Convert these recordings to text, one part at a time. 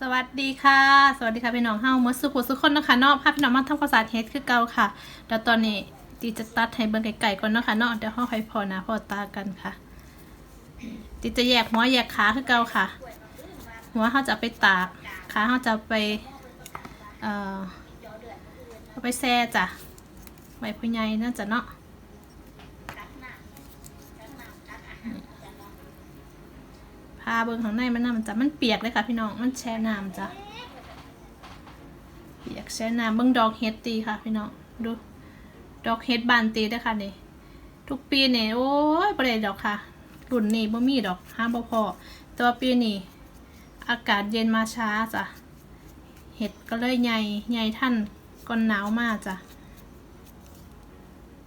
สวัสดีค่ะ สวัสดีค่ะพี่น้องเฮาเมื่อสุขสุขคนนะคะเนาะพาพี่น้องมาทำความสะอาดเฮดคือเก่าค่ะเดี๋ยวตอนนี้ตีจะตัดให้เบิ่งไก่ๆก่อนเนาะค่ะเนาะเดี๋ยวเฮาค่อยพอนะพอตากันค่ะตีจะแยกหัวแยกขาคือเก่าค่ะ หัวเฮาจะไปตากขาเฮาจะไปเอ่อไปแช่จ้ะไว้ผู้ใหญ่เนาจะเนาะ พาเบิ่งข้างในมันน้ำจ้ะมันเปียกเลยค่ะพี่น้องมันแช่น้ำจ้ะเปียกแช่น้ำเบิ่งดอกเฮ็ดตีค่ะ พี่น้องดู ดอกเฮ็ดบานตีเด้ค่ะนี่ทุกปีนี่โอ้ยบ่ได้ดอกค่ะรุ่นนี้บ่มีดอกห้ามบ่พอแต่ว่าปีนี้อากาศเย็นมาช้าจ้ะเห็ดก็เลยใหญ่ใหญ่ท่านก่อนหนาวมากจ้ะ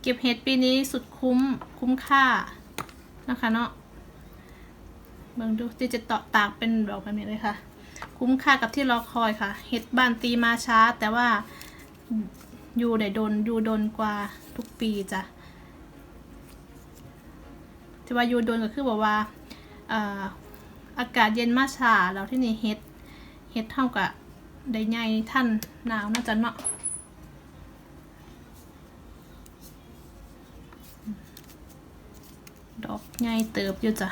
เก็บเห็ดปีนี้สุดคุ้มคุ้มค่านะคะเนาะ เบิ่งดูที่จะตาะตากเป็นดอกแบบนี้เลยค่ะ คุ้มค่ากับที่รอคอยค่ะ เห็ดบานตีมาช้า แต่ว่าอยู่ได้โดนอยู่โดนกว่าทุกปีจ้ะที่ว่าอยู่โดนก็คือบอกว่าอ่าอากาศเย็นมาช้าแล้วที่นี่เห็ดเห็ดเท่ากับได้ใหญ่ท่านหนาวน่าจะเนาะดอกใหญ่เติบอยู่จ้ะ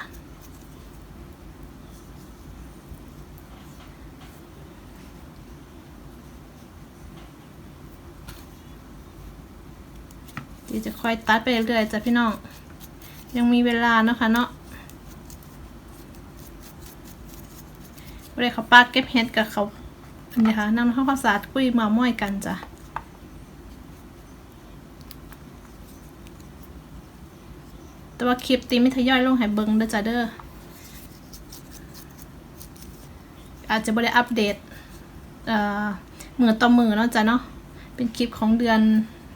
ี๋ยวจะค่อยตัดไปเรื่อยๆจ้ะพี่น้อง ยังมีเวลาเนาะคะเนาะเวลาเขาปาดเก็บเห็ดกับเขาอันนี้ค่ะนำเข้าข้าวสารคุยมาม่อยกันจ้ะแต่ว่าคลิปตีไมิทยอยลงให้เบิงเด้อจ้ะเด้ออาจจะไม่ได้อัปเดตเอ่อมือต่อมือเนาะจ้ะเนาะเป็นคลิปของเดือน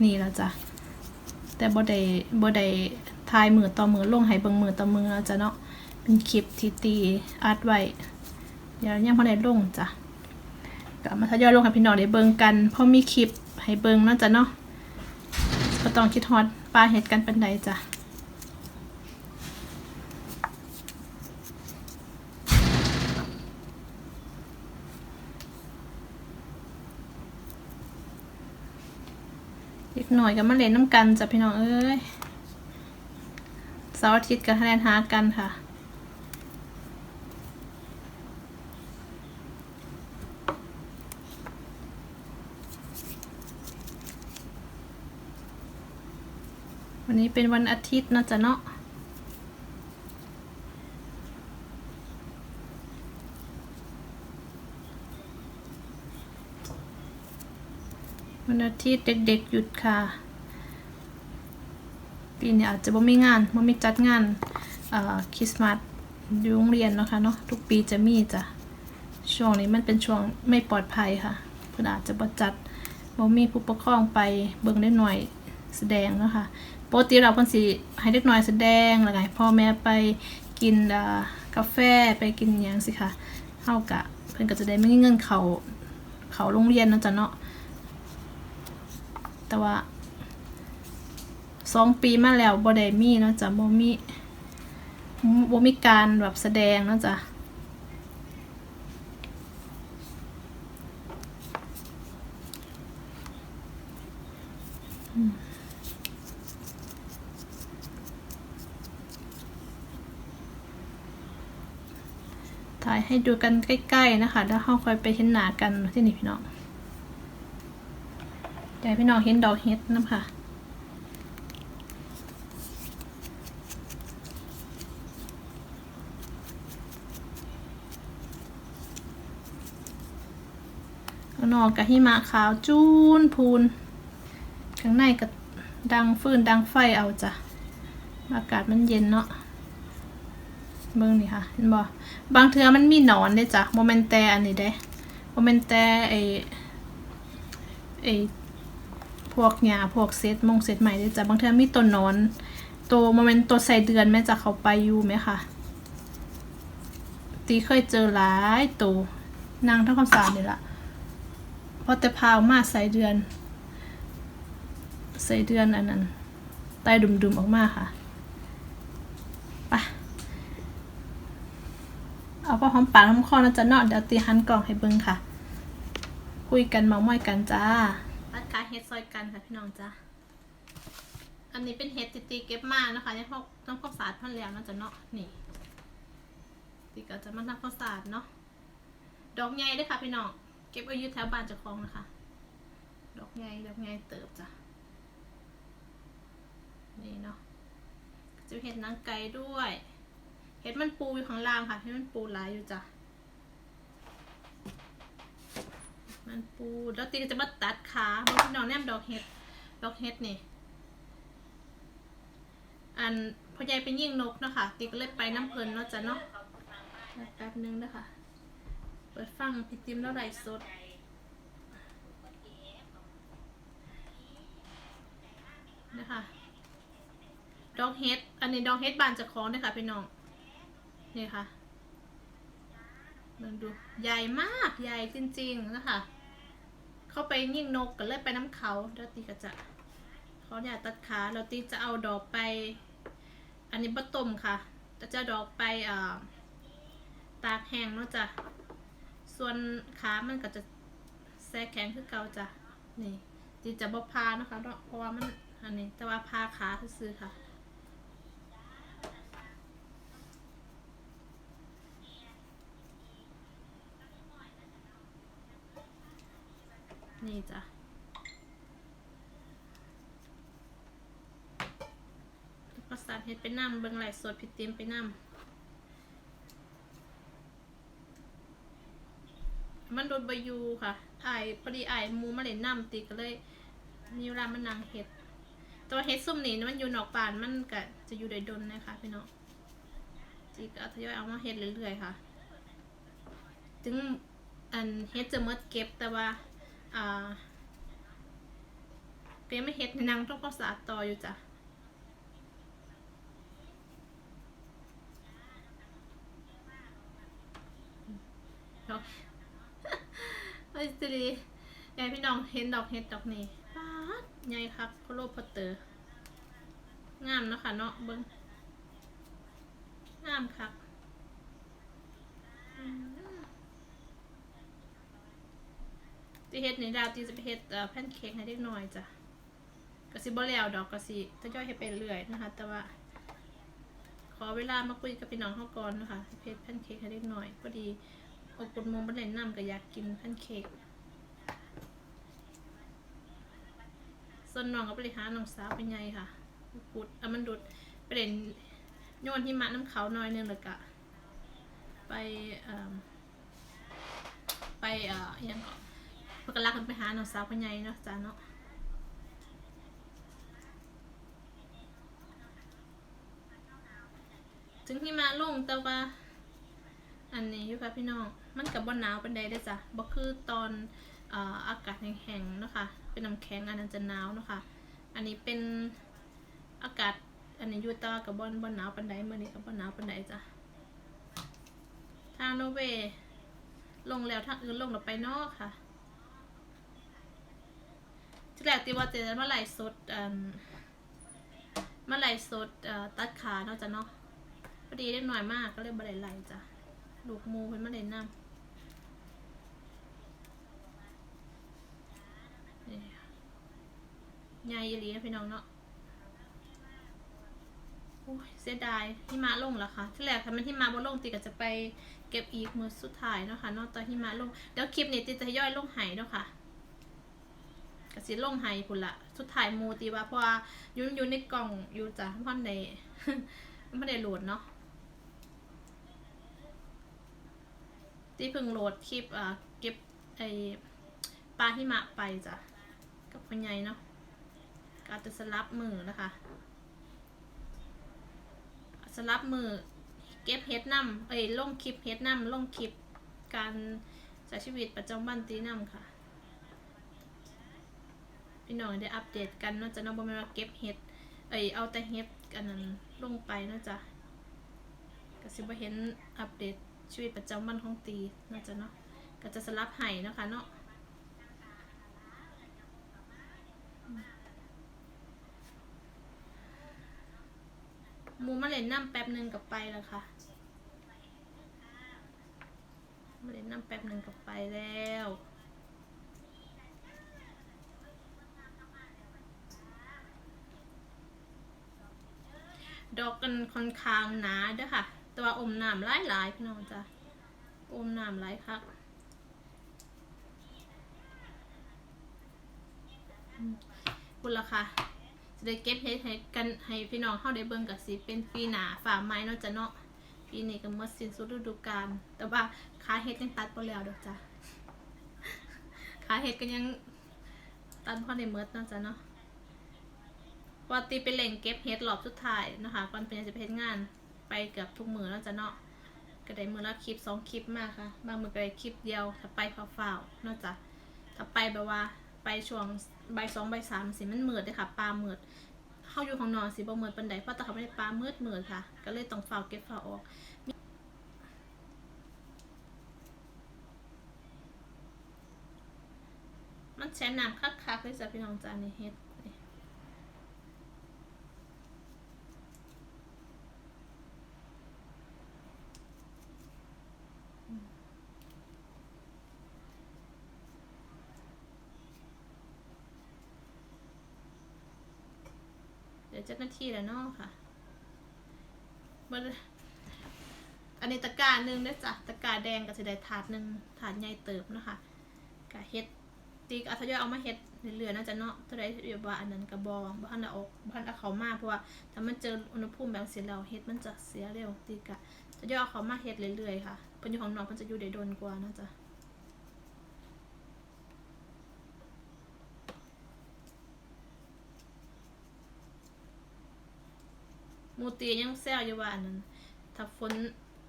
นี้แล้วจ้ะ แต่บ่ได้บ่ได้ทายมือต่อมือลงให้เบิ่งมือต่อมือจ้ะเนาะเป็นคลิปที่ตีอัดไว้เดี๋ยวยังพอได้ลงจ้ะก็มาทยอยลงให้พี่น้องได้เบิ่งกันเพราะมีคลิปให้เบิ่งเนาะจ้ะเนาะก็ต้องคิดฮอดปลาเห็ดกันเป็นใดจ้ะ หน่อยก็มาเล่นน้ำกันจ้ะพี่น้องเอ้ยเสาร์อาทิตย์ก็คะแนนหากันค่ะ วันนี้เป็นวันอาทิตย์นะจ๊ะเนาะ วันอาทิตย์เด็กๆหยุดค่ะ ปีนี้อาจจะบ่มีงานบ่มีจัดงานคริสต์มาสอยู่โรงเรียนเนาะค่ะเนาะทุกปีจะมีจ้ะช่วงนี้มันเป็นช่วงไม่ปลอดภัยค่ะเพิ่อนอาจจะบ่จัดบ่มีผู้ปกครองไปเบิ่งได้หน่อยแสดงเนาะค่ะปกติเราเพิ่นสิให้เด็กน้อยแสดงแล้วก็ให้พ่อแม่ไปกินกาแฟไปกินหยังสิค่ะเฮากะเพิ่อนก็จะได้ไม่เงินเขาเขาโรงเรียนเนาะจ้ะเนาะ แต่ว่าสองปีมาแล้วบ่ได้มีเนาะจ้ะบ่มีบ่มีการแบบแสดงเนาะจ้ะถ่ายให้ดูกันใกล้ ๆ นะคะ แล้วเฮาค่อยไปเห็นหนากันที่นี่พี่น้อง ให้พี่น้องเห็นดอกเห็ดน้ำค่ะข้างนอกกับหิมะขาวจูนพูน ข้างในก็ดังฟืนดังไฟเอาจ้ะ อากาศมันเย็นเนาะเบิ่งนี่ค่ะ เห็นบ่บางเทือมันมีหนอนเด้จ้ะโมเมนแต่อันนี้เด้โมเมนแต่ไอไอ วกหญ้าพวกเซตมงเซตใหม่เด้จ้ะบางเทื่อมีต้นนอน ตัวโมเมนต์ตัวใส่เดือนแม่จะเขาไปอยู่ไหมคะตีเคยเจอหลายตัวนางทั้งความสะอาดนี่ละพราะแต่พาวมาใส่เดือน ใส่เดือนอันนั้นไตดุมๆออกมาค่ะไปเอาพอหอมปากหอมคอนะจ๊ะเนาะเดี๋ยวตีหันกล่องให้เบิ่งค่ะ คุยกันเมาท์มอยกันจ้า ตัดขาเฮ็ดซอยกันค่ะพี่น้องจ้าอันนี้เป็นเฮ็ดติตีเก็บมานะคะยังพวกต้องข้าสารพันแล้วนะจ๊ะเนาะนี่ตีก็จะมาทำข้าวสารเนาะดอกใหญ่เด้วยค่ะพี่น้องเก็บไว้ยู่แถวบ้านจ้าของนะคะ ดอกใหญ่ดอกใหญ่เติบจ้ะนี่เนาะจะเห็ดนางไก่ด้วย เห็ดมันปูอยู่ข้างล่างค่ะเห็ดมันปูหลายอยู่จ้ะ มันปูแล้วตีก็จะมาตัดขาบางพี่น้องแนมดอกเห็ด ดอกเห็ดนี่ อันพอใหญ่เป็นยิ่งนกเนาะคะตีก็เลยไปน้ำเพลินเนาะจ้ะเนาะแป๊บนึงนะคะเปิดฟังพี่ติมแล้วไรสดนะคะดอกเฮ็ดอันนี้ดอกเฮ็ดบานจะคล้องด้วยค่ะพี่น้อง นี่ค่ะลองดู ใหญ่มาก ใหญ่จริง ๆ นะคะ เข้าไปยิ่งนกก็เลยไปน้ำเขาแล้วตีก็จะเขาเนี่ยตัดขาเราตีจะเอาดอกไป อันนี้บะต้มค่ะแต่จะดอกไปอ่าตากแห้งเนาะจ้ะส่วนขามันก็จะแซ่แข็งคือเก่าจ้ะนี่ตีจะบ่พานะคะเนาะเพราะว่ามันอันนี้แต่ว่าพาขาซื้อค่ะ นี่จ้ะแล้วก็สารเฮ็ดไปน้ำเบิ่งไหลสดพี่เตรียมไปน้ำมันโดนบายูค่ะไอายพอดีไอายหมูมาเล่นน้ำตีก็เลยมีเวลามันนางเฮ็ดตัวเฮ็ดซุ่มนี่มันอยู่นอกป่านมันก็จะอยู่ได้ดนนะคะพี่น้องจีก็ทยอยเอามาเฮ็ดเรื่อยๆค่ะ ถึงอันเฮ็ดจะมดเก็บแต่ว่า อ่าเก็บไม่เฮ็ดในนางต้องก็สะอาดต่ออยู่จ้ะดอกไอ้สิริยายพี่น้องเห็นดอกเฮ็ดดอกนี้ป๊าดใหญ่ครับโคโลพอเตอร์งามเนาะค่ะเนาะเบิ้งงามครับอืม ตีเฮ็ดในดาวตีจะไปเฮ็ดเอ่อแพนเค้กให้เด็กน้อยจ้ะกสิบ่แล้วดอกกสิถ้าย่อยให้ไปเรื่อยนะคะ แต่ว่า ขอเวลามาคุยกับพี่น้องเขาก่อนนะคะเฮ็ดแพนเค้กให้เด็กน้อยพอดีอบกุนมงบันเล่นน้ำก็อยากกินแพนเค้กส่วนน้องก็บริหารน้องสาวเป็นไงค่ะปุดอะมันดุดประเด็นโยนที่มะน้ำเขาหน้อยนึงเลยกะไปเอ่อไปเอ่ออิหยังก่อนเพื่อกันลักกันไปหาหนองสาวพญายเนาะจ้าเนาะถึงที่มาลงแต่ว่า อันนี้อยู่ค่ะพี่น้อง มันกับบ่หนาวเป็นใดได้จ้ะบ่คือตอนอ่ออากาศแห้งๆเนาะค่ะเป็นน้ำแข็งอันนั้นจะหนาวเนาะค่ะอันนี้เป็นอากาศอันนี้ยูตากับบ่บ่หนาวปานใดเมื้อนี้กับบ่หนาวปานใดจ้ะทางโนเวย์ลงแล้วทางอื่นลงแล้วไปนอกค่ะ ที่แรกตีว่าเจะมาไหลฟ์สดเอ่มมาไหลฟ์สดอ่อตัดขาเนาะจ้ะเนาะพอดีได้หน่อยมากก็เลยบ่ได้ไหลจ้ะลูกมูเพิ่นมาเล่นน้ำนี่ค่ะใหญ่อีหลีนะพี่น้องเนาะโอ้ยเสียดายที่มาลงแล้วค่ะ ที่แรกค่ะมันที่มาบ่ลงติก็จะไปเก็บอีกมือสุดท้ายเนาะค่ะนอกตอนที่มาลง เดี๋ยวคลิปนี้ติจะย่อยลงไหเนาะค่ะ กสิลงไห้พุ่นละสุดท้ายมูตีว่าเพราะว่ายุ่นยู่ในกล่องอยู่จ้ะพ่อนในไม่ได้โหลดเนาะที่เพิ่งโหลดคลิปอ่าเก็บไอปลาหิมะไปจ้ะกับพ่อใหญ่เนาะก็อาจจะสลับมือนะคะสลับมือเก็บเฮ็ดน้ำเอ้ยลงคลิปเฮ็ดน้ำลงคลิปการใช้ชีวิตประจำวันตีน้ำค่ะ พี่น้องได้อัปเดตกันนาะจะน้องบ่แม่นว่าเก็บเห็ดเอ้ยเอาแต่เห็ดกันนั้นลงไปนาะจ๊ะก็สิบ่เห็นอัปเดตชีวิตประจำวันของตีนาะจ๊ะเนาะก็จะสลับให้นะคะเนาะหมูมาเล่นน้ำแป๊บหนึ่งกับไปแล้วค่ะมาเล่นน้ำแป๊บหนึ่งก็ไปแล้ว ดอกกันค่อนข้างหนาเด้อค่ะ แต่ว่าอมน้ำหลายหลายๆพี่น้องจ้ะอมน้ำหลายคักอืมบุญละค่ะจะได้เก็บเฮ็ดให้กันให้พี่น้องเข้าได้เบิ่งกับสิเป็นปีหนาฝ่าไม้เนาะจ้ะเนาะปีนี้ก็หมดสิ้นสุดฤดูกาลแต่ว่าขาเฮ็ดยังตัดบ่แล้วดอกจ้ะขาเฮ็ดก็ยังตัดพอได้หมดเนาะจ้ะเนาะ ปกติไปเล่งเก็บเฮ็ดรอบสุดท้ายนะคะก่อนเป็นจะเฮ็ดงานไปเกือบทุกมือแล้วจะเนาะก็ได้มือละคลิปสองคลิปมากค่ะ บางมือก็ได้คลิปเดียวถ้าไปฟ้าๆนอกจากถ้าไปแบบว่าไปช่วงใบสองใบสามสิมันมืดเลยค่ะปลามืดเข้าอยู่ของนอนสิบ่มืดปันใดเพราะแต่เขาไม่ได้ปลามืดมืดค่ะ ก็เลยต้องเฝ้าเก็บเฝ้าออกมันแช่น้ำคักๆเลยจ้ะพี่น้องจานนี่เฮ็ด เดี๋ยวเจ้าหน้าที่แล้วเนาะค่ะเบิ่งอันนี้ตะกร้าหนึ่งได้จ้ะตะกร้าแดงก็จะได้ถาดหนึ่งถาดใหญ่เติบนะคะกะเฮ็ดตีกอัธยอยเอามาเฮ็ดเรื่อยๆน่าจะเนาะตัวใดที่แบบว่าอันนั้นกระบองบ้านเอาออกบ้านเอาเขามาเพราะว่าถ้ามันเจออุณหภูมิแบบเสียแล้วเฮ็ดมันจะเสียเร็วตีกะทยอยเอาเขามาเฮ็ดเรื่อยๆค่ะเพิ่นอยู่ของน้อกเพิ่นจะอยู่ได้โดนกว่านะจ๊ะ มูตียังแซวอยู่ว่าอันนั้นถ้าฝน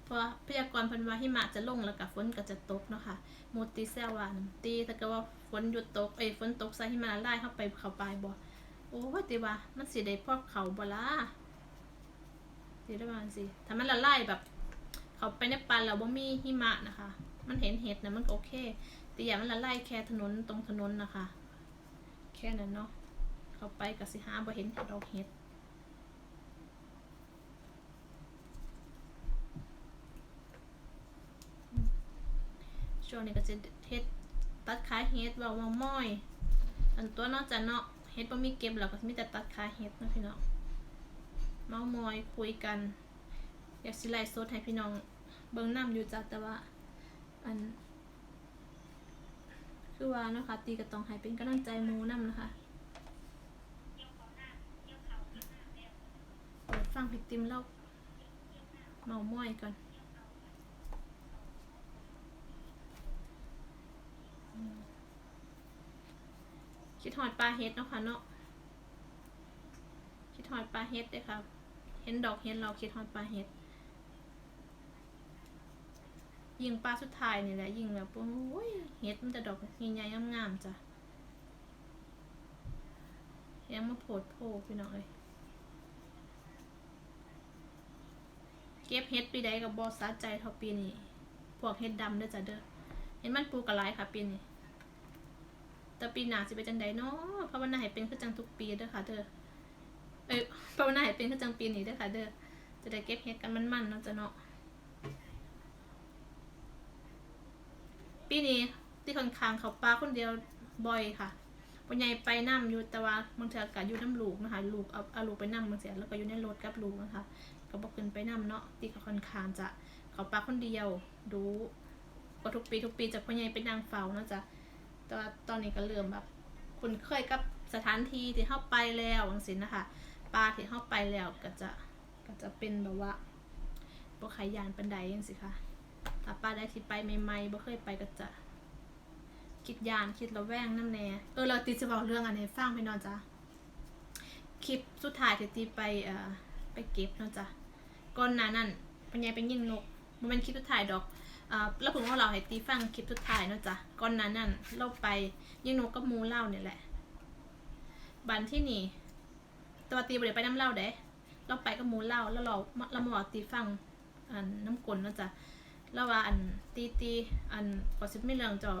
เพราะพยากรณ์เพันว่าหิมะจะลงแล้วก็ฝนก็จะตกเนาะค่ะมูตีแซวว่าอันนั้นตีถ้าเกิดว่าฝนหยุดตกเอ้ยฝนตกใส่หิมะละลายเข้าไปเข้าไปบ่โอ้ยตีว่ามันสิได้พอกเขาบ่ล่ะตีได้ว่าจังสิถ้ามันละลายแบบ เขาไปในป่าแล้วบ่มีหิมะนะคะ มันเห็นเห็ดนะมันก็โอเคแต่อย่ามันละลายแค่ถนนตรงถนนนะคะ แค่นั้นเนาะเขาไปก็สิหาบ่เห็นดอกเห็ด ช่วงนี้ก็จะเฮ็ดตัดขาเฮ็ดเว่าว่าม้อย อันตัวนอกจากเนาะเฮ็ดบ่มีเก็บแล้วก็มีแต่ตัดขาเฮ็ดนะพี่น้องเมามอยคุยกัน อยากสิไลฟ์สดให้พี่น้องเบิ่งนํอยู่จ้ะแต่ว่าอัน คือว่านะคะตีก็ต้องให้เป็นกำลังใจหมู่นํนะคะเปิดฟังพี่ติมเล่าเมามอยก่อน คิดหอดปลาเฮ็ดเนาะค่ะเนาะคิดหอดปลาเฮ็ดเด้อค่ะเห็นดอกเห็นเราคิดหอดปลาเฮ็ดยิงปลาสุดท้ายนี่แหละยิงแบบโอ้ยเฮ็ดมันจะดอกใหญ่ๆงามๆจ้ะยังมาโผดโผพี่น้องเอ้ยเก็บเฮ็ดปีใดกับบอสาใจเท่าปีนี้พวกเฮ็ดดำเด้อจ้ะเด้อเห็นมันปูกกระไรค่ะปีนี้ แต่ปีหน้าสิเป็นจังใดเนาะภาวนาให้เป็นคือจังทุกปีเด้อค่ะเด้อเอ้ยภาวนาให้เป็นคือจังปีนี้เด้อค่ะเด้อจะได้เก็บเฮ็ดกันมันๆเนาะจ้ะเนาะปีนี้ที่ค่อนข้างเขาปลาคนเดียวบ่อยค่ะปัญญายไปนํอยู่แต่ว่าบางเทื่อก็อยู่น้ำลูกนะคะลูกเอาเอาลูกไปนํบางเสียแล้วก็อยู่ในรถกับลูกนะคะก็บอกขึ้นไปนํเนาะที่เขาค่อนข้างจะเขาปลาคนเดียวดูก็ทุกปีทุกปีจะพ่อใหญ่เป็นนางเฝ้าเนาะจ๊ะ แต่ว่าตอนนี้ก็เริ่มแบบคุ้นเคยกับสถานที่ที่เข้าไปแล้วจังซี่นะคะปลาที่เข้าไปแล้วก็จะก็จะเป็นแบบว่าบ่ใครยานปันใดจังซี่ค่ะถ้าปลาได้ที่ไปใหม่ๆบ่เคยไปก็จะ คิดยานคิดระแวงน้ำแน่เออเราตีจะบอกเรื่องอันให้ฟังพี่น้องจ้ะคลิปสุดท้ายที่ตีไปเอ่อไปเก็บเนาะจ้ะก่อนหน้านั้นปัญญาไปยิงนกมันเป็นคลิปสุดท้ายดอก อ่าแล้วผมว่าเราให้ตีฟังคลิปสุดท้ายเนาะจ้ะก่อนนั้นนั่นเราไปยิงนกกับหมูเล่าเนี่ยแหละ บันที่นี่ตัวาตีบริไปน้ำเล่าเด้เราไปกับหมูเล่าแล้วเราเรามาบอกตีฟังอันน้ำกลนเนาะจ้ะแล้วว่าอันตีตีอันขอสิบไม่เรื่องจะ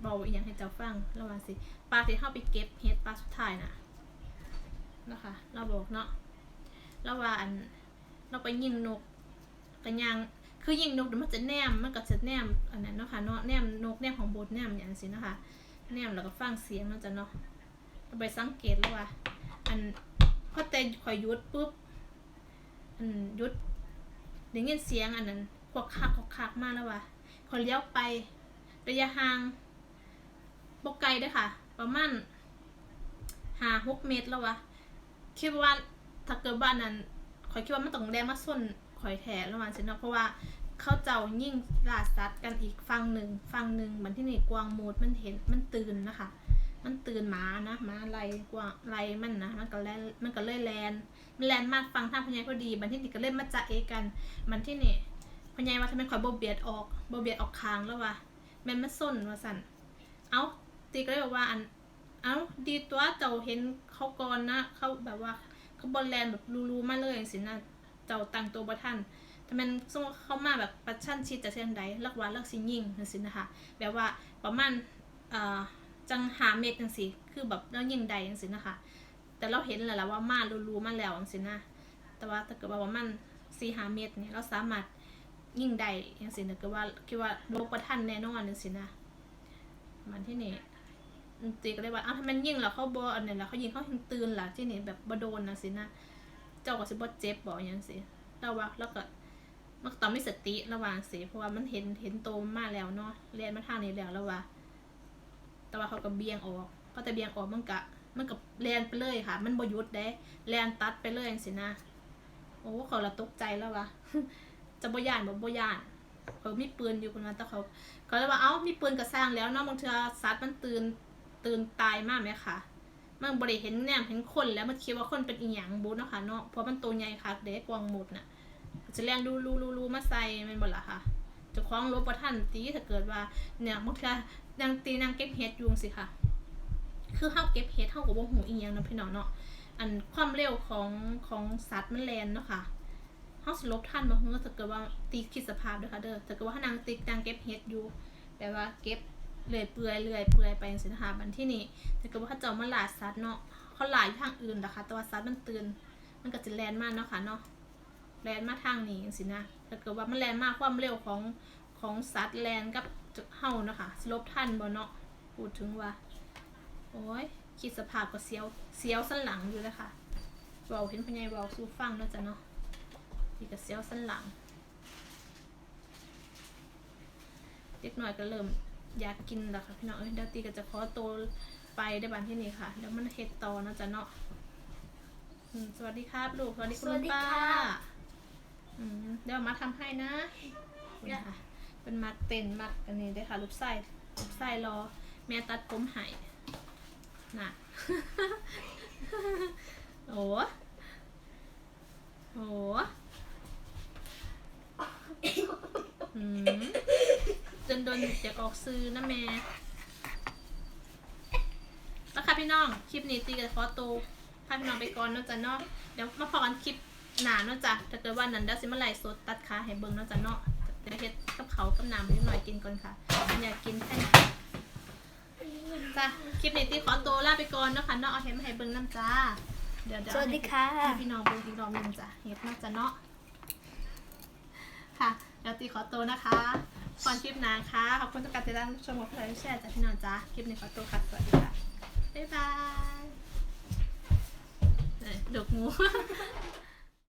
เบาอีกอย่างให้เจ้าฟังแล้วว่าสิปลาที่เข้าไปเก็บเฮ็ดปลาสุดท้ายน่ะนะคะเราบอกเนาะแล้วว่าอันเราไปยิงนกกันยาง คือยิงนกเดี๋ยวมันจะแนมมันก็จะแนมอันนั้นเนาะค่ะเนาะแนมนกแนมของโบดแนมอย่างสินะคะแนมแล้วก็ฟังเสียงเนจะเนาะไปสังเกตแล้วว่าอันพอแต่ข่อยยุดปุ๊บอันยุดได้ยินเสียงอันนั้นควักคักควักคักมากแล้วว่ะข่อยเลี้ยวไประยะห่างบกไกลด้วยค่ะ ประมาณหาหกเมตรแล้ววะคิดว่าถ้าเกิดบ้านนั้นข่อยคิดว่ามันต้องแรงมาส้น ข่อยแท้แล้วมันสิเนาะเพราะว่าเขาเจ้ายิ่งลาสัตว์กันอีกฝั่งหนึ่งฝั่งหนึ่งมันที่นี่กวางโมดมันเห็นมันตื่นนะคะ มันตื่นหมานะหมาไล่กว่าไล่มันนะมันก็แลนมันก็เลยแลนมันแลนมากฟังท่าพญายพอดีมันที่นี่ก็เล่นมาจะเอกัน มันที่นี่พญายว่าทำไมข่อยโบเบียดออกโบเบียดออกคางแล้ววะแม่นมันส้นว่าสั่นเอ้าตีก็เลยบอกว่าอันเอ้าดีตัวเจ้าเห็นเขาก่อนนะเขาแบบว่าเขาบอลแลนแบบรูๆมาเลยอย่างสินะ เจ้าตั้งตัวบ่ทันแต่มันสมมติเขามาแบบประชันชิดจากเส้นใดลักว่าลักสิยิงนั่นสินะคะแบบว่าประมาณเอ่อจังหาเม็ดจังสิคือแบบเรายิงใดจังสินะคะ แต่เราเห็นแล้วล่ะว่ามารู้ๆมาแล้วจังสินะแต่ว่าถ้าเกิดว่าประมาณสี่หาเม็ดเนี่ยเราสามารถยิงได้จังสินะก็ว่าคิดว่าโลกประทันแน่นอนจังสินะมันที่นี่ตีก็เลยว่าอ้าวถ้ามันยิงแล้วเขาบออันนี้แล้วเขายิงเขาถึงตื่นล่ะที่นี่แบบบโดนนะสินะ เจ้าก็สิบ่เจ็บบ่อย่างสิแล้วว่าแล้วก็มันต้องมีสติระวังสิเพราะว่ามันเห็นเห็นโตมากแล้วเนาะเรียนมาทางนี้แล้วแล้วว่า แต่ว่าเขาก็เบี่ยงออกเขาแต่เบี่ยงออกมันก็มันก็แลนไปเลยค่ะ มันบ่ยุดเด้แลนตัดไปเลยจังสินะโอ้เขาละตกใจแล้ววะจะบ่ยานบ่บ่ยานเขามีปืนอยู่คนนั้นแต่เขาเขาเลยว่าเอ้ามีปืนก็สร้างแล้วเนาะบางเทื่อสัตว์มันตื่นตื่นตายมากไหมคะ มันบริเห็นแนมเห็นคนแล้วมันคิดว่าคนเป็นอีหยังบูเนาะค่ะเนาะเพราะมันตัวใหญ่คักเด็กกวางหมดน่ะจะแรงดูรูรูรูมาใส่มันบ่ละค่ะจะคล้องลบประทันตีถ้าเกิดว่าเนี่ยบางทีนางตีนางเก็บเห็ดยุงสิค่ะ คือเฮาเก็บเห็ดเฮากับวงหูอีหยังนะพี่น้องเนาะอันความเร็วของของสัตว์มันแลนเนาะค่ะเฮาสิลบทันบ่เฮือถ้าเกิดว่าตีคิดสภาพเด้อค่ะเด้อถ้าเกิดว่าถ้านางตีนางเก็บเห็ดอยู่แปลว่าเก็บ เลื่อยเปื่อยเลื่อยเปื่อยไปสินะคะมันที่นี่แต่ก็ว่าเขาเจ้ามาหลาดซัดเนาะเขาหลายทางอื่นนะคะแต่ว่าซัดมันตื่นมันก็จะแลนมากเนาะค่ะเนาะแลนมาทางนี้สินะถ้าเกิดว่ามันแลนมากความเร็วของของซัดแลนกับเฮาเนาะค่ะสลบทันบ่เนาะพูดถึงว่าโอ้ยคิดสภาพก็เสียวเสียวสันหลังอยู่เลยค่ะเบาเห็นพญายเบาสู้ฟังเนาะจ้ะเนาะนี่ก็เสียวสันหลังเด็กหน่อยก็เริ่ม อยากกินแล้วค่ะพี่น้องเอ้ยเดี๋ยวตีก็จะขอตัวไปได้บันที่นี่ค่ะเดี๋ยวมันเฮ็ดต่อเนาะจ๊ะเนาะอืมสวัสดีครับลูกสวัสดีคุณสวัสดีป้าค่ะ อืมเดี๋ยวมาทำให้นะนี่ค่ะ เป็นมัดเต็นมัดอันนี้ได้อค่ะลูกไส้ลูกไส้รอ แม่ตัดผมให้น่ะ โอ้โหอืม จนโดนอยากออกซื้อนะแม่แล้วค่ะพี่น้อง คลิปนี้ตีกับขอตัวพาพี่น้องไปก่อนเนาะจ๊ะเนาะ เดี๋ยวมาพอกันคลิปหนาเนาะจ๊ะถ้าเกิดว่านั้นเดี๋ยวสิมาไล่สดตัดขาให้เบิ่งเนาะจ๊ะเนาะเดี๋ยวเฮ็ดกับเขาวกับน้ำนิดหน่อยกินก่อนค่ะอยากกินแค่นี้จ้ะ คลิปนี้ตีขอตัวลาไปก่อนเนาะค่ะเนาะเอาเห็นมาให้เบิ่งน้ำจ้า เดี๋ยวเดี๋ยวสวัสดีค่ะ ให้พี่น้องเบิ่งอีกรอบหนึงจ้ะเฮ็ดเนาะจ๊ะเนาะ ค่ะ เดี๋ยวตีขอตัวนะคะ ก่อนคลิปนาคะขอบคุณทุกการติดตามชมกับใครแชร์จากพี่น้องจ้าคลิปนี้ขอตัวค่ะสวัสดีค่ะบ๊ายบายเอ้ยดกงู